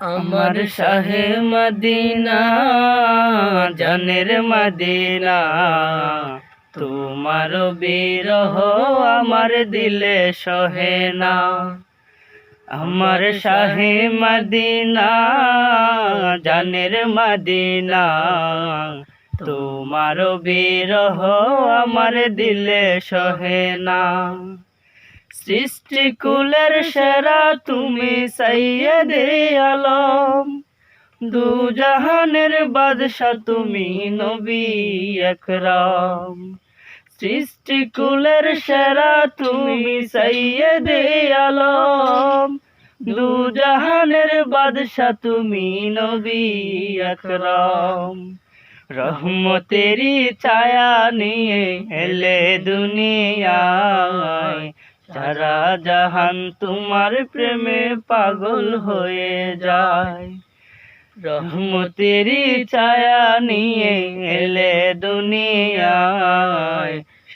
আমার শাহে মদিনা, জানের মদিনা। তোমার বিরহ আমার দিলে সহে না। আমার শাহে মদিনা, জানের মদিনা। তোমার বিরহ আমার দিলে সহে না। সৃষ্টি কুলের সেরা তুমি সাইয়েদে আলম। দু জাহানের বাদশা তুমি নবী একরাম। সৃষ্টি কুলের সেরা তুমি সাইয়েদে আলম। দু জাহানের বাদশা তুমি নবী আকরাম রহমতেরি ছায়া নিয়ে এলে দুনিয়ায়। সারা জাহান তোমার প্রেমে পাগল হয়ে যায়। রহমতেরই ছায়া নিয়ে এলে দুনিয়ায়।